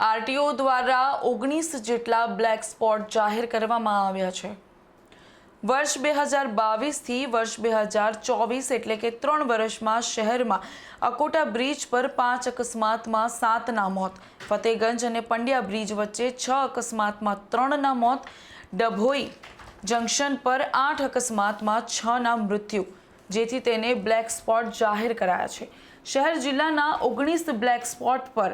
RTO દ્વારા ઓગણીસ જેટલા બ્લેક સ્પોટ જાહેર કરવામાં આવ્યા છે. વર્ષ બે હજાર બાવીસથી વર્ષ બે હજાર ચોવીસ એટલે કે ત્રણ વર્ષમાં શહેરમાં અકોટા બ્રિજ પર પાંચ અકસ્માતમાં સાતના મોત. ફતેગંજ અને પંડ્યા બ્રિજ વચ્ચે છ અકસ્માતમાં ત્રણના મોત. ડભોઈ જંકશન પર આઠ અકસ્માતમાં છના મૃત્યુ, જેથી તેને બ્લેક સ્પોટ જાહેર કરાયા છે. શહેર જિલ્લાના ઓગણીસ બ્લેક સ્પોટ પર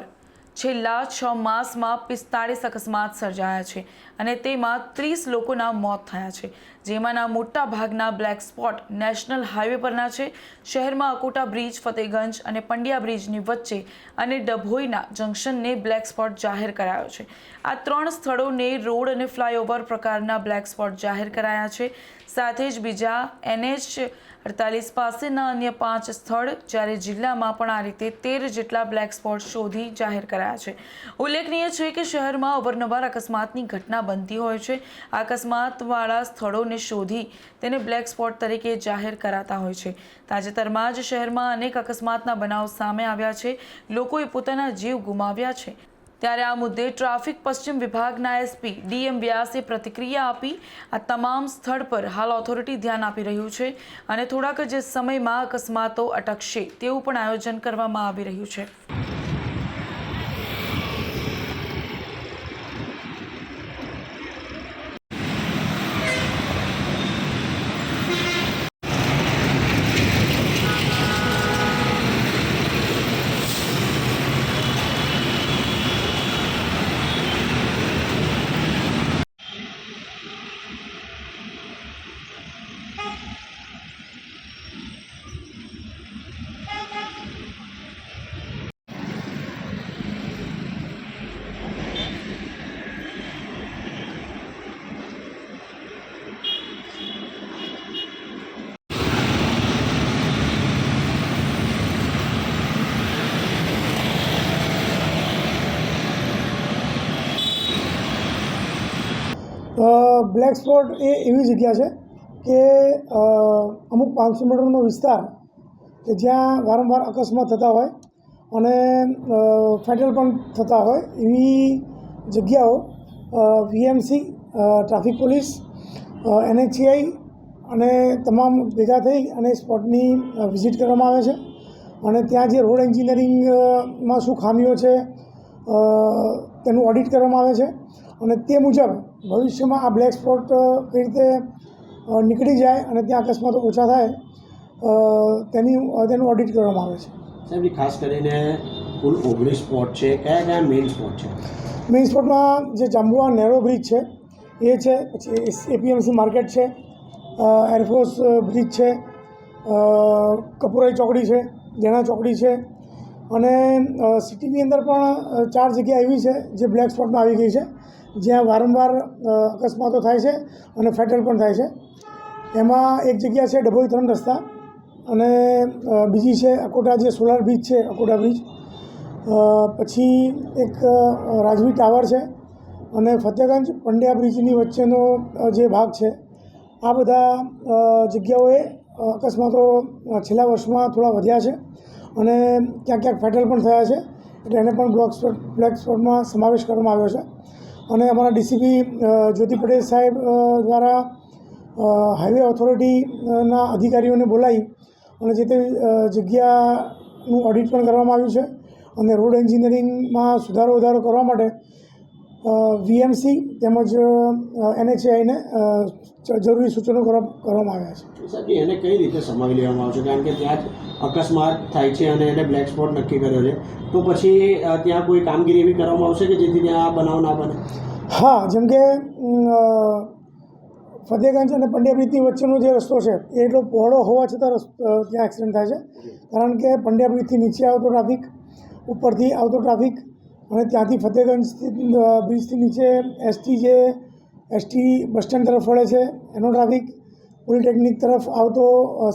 છેલ્લા છ માસમાં પિસ્તાળીસ અકસ્માત સર્જાયા છે અને તેમાં ત્રીસ લોકોના મોત થયા છે. જેમાંના મોટા ભાગના બ્લેક સ્પોટ નેશનલ હાઈવે પરના છે. શહેરમાં અકોટા બ્રિજ, ફતેગંજ અને પંડ્યા બ્રિજની વચ્ચે અને ડભોઈના જંકશનને બ્લેક સ્પોટ જાહેર કરાયો છે. આ ત્રણ સ્થળોને રોડ અને ફ્લાયઓવર પ્રકારના બ્લેક સ્પોટ જાહેર કરાયા છે. સાથે જ બીજા એનએચ અડતાલીસ પાસેના અન્ય પાંચ સ્થળ, જ્યારે જિલ્લામાં પણ આ રીતે તેર જેટલા બ્લેક સ્પોટ શોધી જાહેર કરાયા છે. ઉલ્લેખનીય છે કે શહેરમાં અવારનવાર અકસ્માતની ઘટના બનતી હોય છે. અકસ્માતવાળા સ્થળોને શોધી તેને બ્લેક સ્પોટ તરીકે જાહેર કરાતા હોય છે. તાજેતરમાં જ શહેરમાં અનેક અકસ્માતના બનાવ સામે આવ્યા છે. લોકોએ પોતાના જીવ ગુમાવ્યા છે. ત્યારે આ મુદ્દે ટ્રાફિક પશ્ચિમ વિભાગના એસપી ડીએમ વ્યાસે પ્રતિક્રિયા આપી આ તમામ સ્થળ પર હાલ ઓથોરિટી ધ્યાન આપી રહ્યું છે અને થોડાક જ સમયમાં અકસ્માતો અટકશે તેવું પણ આયોજન કરવામાં આવી રહ્યું છે. બ્લેક સ્પોટ એ એવી જગ્યા છે કે અમુક પાંચસો મીટરનો વિસ્તાર કે જ્યાં વારંવાર અકસ્માત થતા હોય અને ફેટલ પણ થતા હોય એવી જગ્યાઓ વીએમસી ટ્રાફિક પોલીસ એનએચસીઆઈ અને તમામ ભેગા થઈ અને સ્પોટની વિઝિટ કરવામાં આવે છે. અને ત્યાં જે રોડ એન્જિનિયરિંગમાં શું ખામીઓ છે તેનું ઓડિટ કરવામાં આવે છે. અને તે મુજબ ભવિષ્યમાં આ બ્લેક સ્પોટ કઈ રીતે નીકળી જાય અને ત્યાં અકસ્માતો ઓછા થાય તેની તેનું ઓડિટ કરવામાં આવે છે. સાહેબ ખાસ કરીને કુલ ઓગણીસ સ્પોટ છે કયા કયા મેઇન સ્પોટ છે? મેઇન સ્પોટમાં જે જાંબુઆ નેરો બ્રિજ છે એ છે પછી એપીએમસી માર્કેટ છે એરફોર્સ બ્રિજ છે કપૂરાઈ ચોકડી છે જેણા ચોકડી છે અને સિટીની અંદર પણ ચાર જગ્યા એવી છે જે બ્લેક સ્પોટમાં આવી ગઈ છે. જ્યાં વારંવાર અકસ્માતો થાય છે અને ફેટલ પણ થાય છે. એમાં એક જગ્યા છે ડભોઈ ત્રણ રસ્તા અને બીજી છે અકોટા જે સોલાર બ્રિજ છે, અકોટા બ્રિજ. પછી એક રાજવી ટાવર છે અને ફતેગંજ પંડ્યા બ્રિજની વચ્ચેનો જે ભાગ છે, આ બધા જગ્યાઓએ અકસ્માતો છેલ્લા વર્ષમાં થોડા વધ્યા છે અને ક્યાંક ક્યાંક ફેટલ પણ થયા છે. એટલે એને પણ બ્લોક સ્પોટ બ્લેક સ્પોટમાં સમાવેશ કરવામાં આવ્યો છે. અને અમારા ડીસીપી જ્યોતિ પટેલ સાહેબ દ્વારા હાઈવે ઓથોરિટીના અધિકારીઓને બોલાવી અને જે તે જગ્યાનું ઓડિટ પણ કરવામાં આવ્યું છે અને રોડ એન્જિનિયરિંગમાં સુધારો વધારો કરવા માટે વીએમસી તેમજ એનએચએઆઈને જરૂરી સૂચનો કરવા- કરવામાં આવ્યા છે. એને કઈ રીતે સમાવી લેવામાં આવશે? કારણ કે ત્યાં જ અકસ્માત થાય છે અને એને બ્લેક સ્પોટ નક્કી કર્યો છે. તો પછી ત્યાં કોઈ કામગીરી એવી કરવામાં આવશે કે જેથી ત્યાં બનાવ ના બને? હા જેમ કે અ, ફતેગંજ અને પંડ્યા બ્રિજની વચ્ચેનો જે રસ્તો છે એ એટલો પહોળો હોવા છતાં રસ્તો ત્યાં એક્સિડન્ટ થાય છે. કારણ કે પંડ્યા બ્રિજથી નીચે આવતો ટ્રાફિક ઉપરથી આવતો ટ્રાફિક અને ત્યાંથી ફતેગંજ બ્રિજથી નીચે એસટી જે એસટી બસ સ્ટેન્ડ તરફ વળે છે, એનો ટ્રાફિક પોલિટેકનિક તરફ આવતો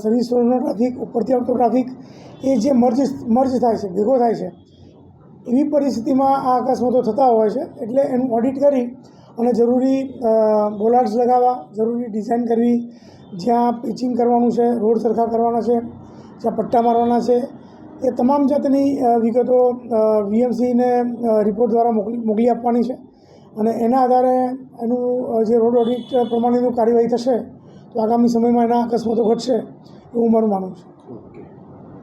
સર્વિસ રોડનો ટ્રાફિક, ઉપરથી આવતો ટ્રાફિક, એ જે મર્જ મર્જ થાય છે, ભેગો થાય છે, એવી પરિસ્થિતિમાં આ અકસ્માતો થતા હોય છે, એટલે એનું ઓડિટ કરી અને જરૂરી બોલાર્ડ્સ લગાવવા, જરૂરી ડિઝાઇન કરવી, જ્યાં પિચિંગ કરવાનું છે, રોડ સરખા કરવાના છે, જ્યાં પટ્ટા મારવાના છે એ તમામ જાતની વિગતો વીએમસીને રિપોર્ટ દ્વારા મોકલી મોકલી આપવાની છે. અને એના આધારે એનું જે રોડ ઓડિટ પ્રમાણેનું કાર્યવાહી થશે, તો આગામી સમયમાં એના અકસ્માતો ઘટશે, એવું મારું માનવું છે.